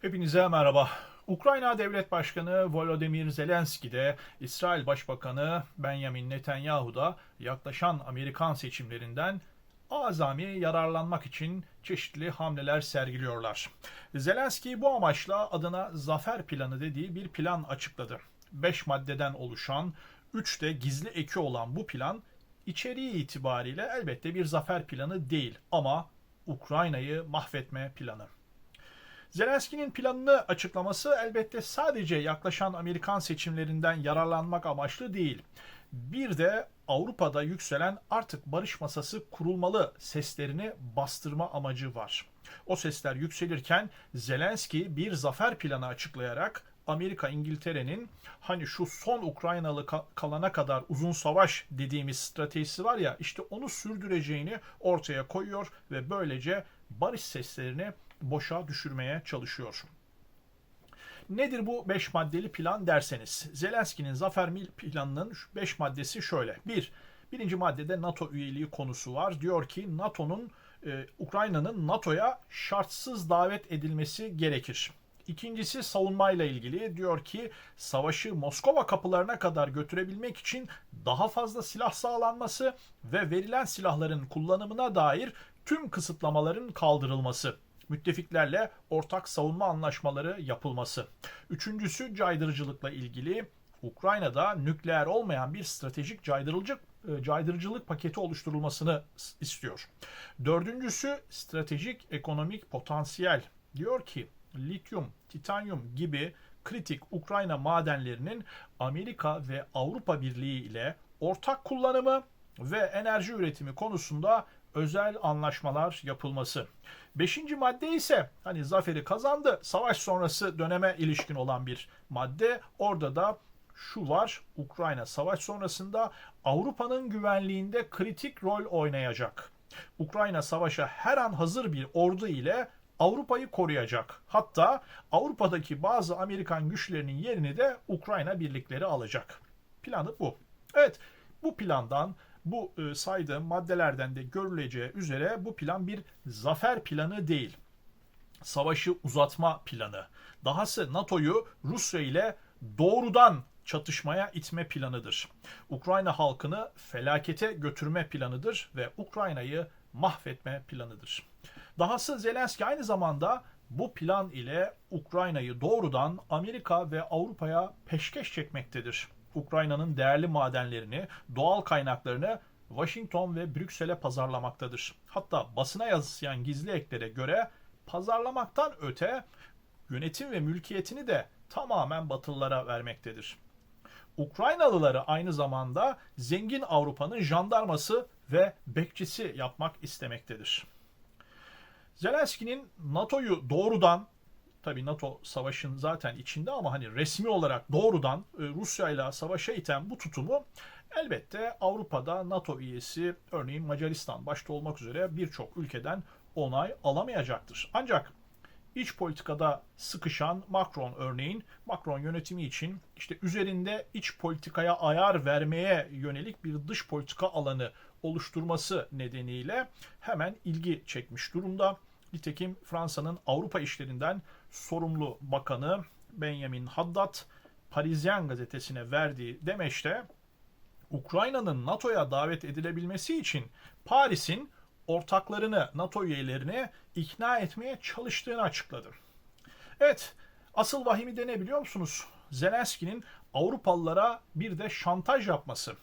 Hepinize merhaba. Ukrayna Devlet Başkanı Volodymyr Zelenski de İsrail Başbakanı Benjamin Netanyahu da yaklaşan Amerikan seçimlerinden azami yararlanmak için çeşitli hamleler sergiliyorlar. Zelenski bu amaçla adına zafer planı dediği bir plan açıkladı. 5 maddeden oluşan, 3 de gizli eki olan bu plan içeriği itibariyle elbette bir zafer planı değil ama Ukrayna'yı mahvetme planı. Zelenski'nin planını açıklaması elbette sadece yaklaşan Amerikan seçimlerinden yararlanmak amaçlı değil. Bir de Avrupa'da yükselen artık barış masası kurulmalı seslerini bastırma amacı var. O sesler yükselirken Zelenski bir zafer planı açıklayarak Amerika İngiltere'nin hani şu son Ukraynalı ka- kalana kadar uzun savaş dediğimiz stratejisi var ya işte onu sürdüreceğini ortaya koyuyor ve böylece barış seslerini boşa düşürmeye çalışıyor. Nedir bu 5 maddeli plan derseniz? Zelenski'nin zafer planının 5 maddesi şöyle. 1. Birinci maddede NATO üyeliği konusu var. Diyor ki NATO'nun e, Ukrayna'nın NATO'ya şartsız davet edilmesi gerekir. İkincisi savunmayla ilgili diyor ki savaşı Moskova kapılarına kadar götürebilmek için daha fazla silah sağlanması ve verilen silahların kullanımına dair tüm kısıtlamaların kaldırılması müttefiklerle ortak savunma anlaşmaları yapılması. Üçüncüsü caydırıcılıkla ilgili Ukrayna'da nükleer olmayan bir stratejik caydırıcılık e, caydırıcılık paketi oluşturulmasını istiyor. Dördüncüsü stratejik ekonomik potansiyel. Diyor ki lityum, titanyum gibi kritik Ukrayna madenlerinin Amerika ve Avrupa Birliği ile ortak kullanımı ve enerji üretimi konusunda özel anlaşmalar yapılması. Beşinci madde ise hani zaferi kazandı, savaş sonrası döneme ilişkin olan bir madde. Orada da şu var, Ukrayna savaş sonrasında Avrupa'nın güvenliğinde kritik rol oynayacak. Ukrayna savaşa her an hazır bir ordu ile Avrupa'yı koruyacak. Hatta Avrupa'daki bazı Amerikan güçlerinin yerini de Ukrayna birlikleri alacak. Planı bu. Evet, bu plandan bu e, saydığım maddelerden de görüleceği üzere bu plan bir zafer planı değil. Savaşı uzatma planı. Dahası NATO'yu Rusya ile doğrudan çatışmaya itme planıdır. Ukrayna halkını felakete götürme planıdır ve Ukrayna'yı mahvetme planıdır. Dahası Zelenski aynı zamanda bu plan ile Ukrayna'yı doğrudan Amerika ve Avrupa'ya peşkeş çekmektedir. Ukrayna'nın değerli madenlerini, doğal kaynaklarını Washington ve Brüksel'e pazarlamaktadır. Hatta basına yansıyan gizli eklere göre pazarlamaktan öte yönetim ve mülkiyetini de tamamen Batılılara vermektedir. Ukraynalıları aynı zamanda zengin Avrupa'nın jandarması ve bekçisi yapmak istemektedir. Zelenski'nin NATO'yu doğrudan tabi NATO savaşın zaten içinde ama hani resmi olarak doğrudan e, Rusya ile savaşa iten bu tutumu elbette Avrupa'da NATO üyesi örneğin Macaristan başta olmak üzere birçok ülkeden onay alamayacaktır. Ancak iç politikada sıkışan Macron örneğin Macron yönetimi için işte üzerinde iç politikaya ayar vermeye yönelik bir dış politika alanı oluşturması nedeniyle hemen ilgi çekmiş durumda. Nitekim Fransa'nın Avrupa işlerinden sorumlu bakanı Benjamin Haddad Parisien gazetesine verdiği demeçte Ukrayna'nın NATO'ya davet edilebilmesi için Paris'in ortaklarını, NATO üyelerini ikna etmeye çalıştığını açıkladı. Evet, asıl vahimi de ne biliyor musunuz? Zelenski'nin Avrupalılara bir de şantaj yapması.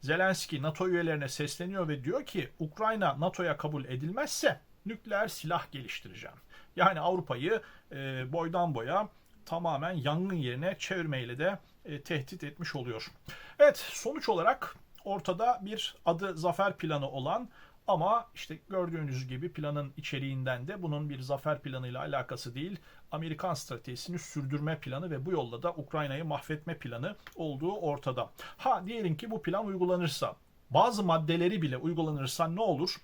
Zelenski NATO üyelerine sesleniyor ve diyor ki Ukrayna NATO'ya kabul edilmezse nükleer silah geliştireceğim. Yani Avrupa'yı e, boydan boya tamamen yangın yerine çevirmeyle de e, tehdit etmiş oluyor. Evet sonuç olarak ortada bir adı zafer planı olan ama işte gördüğünüz gibi planın içeriğinden de bunun bir zafer planıyla alakası değil. Amerikan stratejisini sürdürme planı ve bu yolla da Ukrayna'yı mahvetme planı olduğu ortada. Ha diyelim ki bu plan uygulanırsa bazı maddeleri bile uygulanırsa ne olur?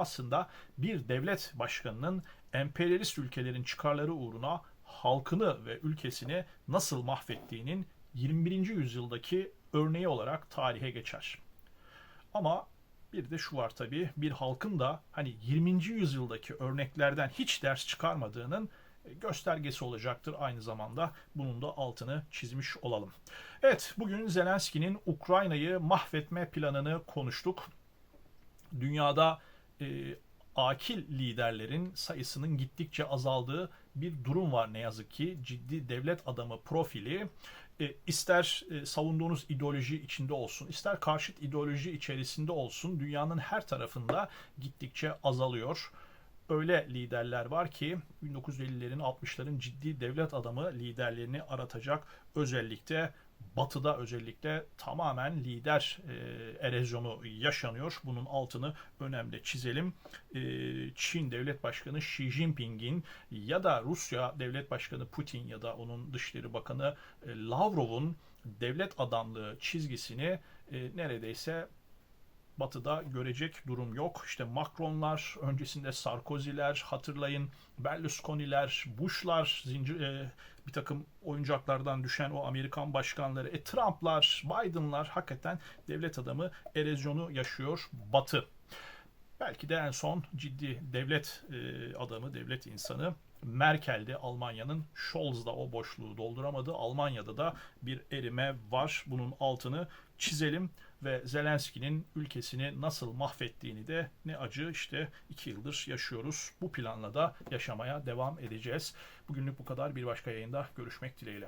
Aslında bir devlet başkanının emperyalist ülkelerin çıkarları uğruna halkını ve ülkesini nasıl mahvettiğinin 21. yüzyıldaki örneği olarak tarihe geçer. Ama bir de şu var tabii bir halkın da hani 20. yüzyıldaki örneklerden hiç ders çıkarmadığının e, göstergesi olacaktır aynı zamanda. Bunun da altını çizmiş olalım. Evet, bugün Zelenski'nin Ukrayna'yı mahvetme planını konuştuk. Dünyada e, akil liderlerin sayısının gittikçe azaldığı bir durum var ne yazık ki. Ciddi devlet adamı profili e, ister e, savunduğunuz ideoloji içinde olsun, ister karşıt ideoloji içerisinde olsun dünyanın her tarafında gittikçe azalıyor. Öyle liderler var ki 1950'lerin 60'ların ciddi devlet adamı liderlerini aratacak özellikle Batı'da özellikle tamamen lider e, erozyonu yaşanıyor. Bunun altını önemli çizelim. E, Çin Devlet Başkanı Xi Jinping'in ya da Rusya Devlet Başkanı Putin ya da onun Dışişleri Bakanı e, Lavrov'un devlet adamlığı çizgisini e, neredeyse Batı'da görecek durum yok. İşte Macron'lar, öncesinde Sarkozy'ler, hatırlayın Berlusconi'ler, Bush'lar, zincir, e, bir takım oyuncaklardan düşen o Amerikan başkanları, e, Trump'lar, Biden'lar hakikaten devlet adamı erozyonu yaşıyor Batı. Belki de en son ciddi devlet e, adamı, devlet insanı Merkel'de Almanya'nın Scholz da o boşluğu dolduramadı. Almanya'da da bir erime var. Bunun altını çizelim ve Zelenski'nin ülkesini nasıl mahvettiğini de ne acı işte iki yıldır yaşıyoruz. Bu planla da yaşamaya devam edeceğiz. Bugünlük bu kadar. Bir başka yayında görüşmek dileğiyle.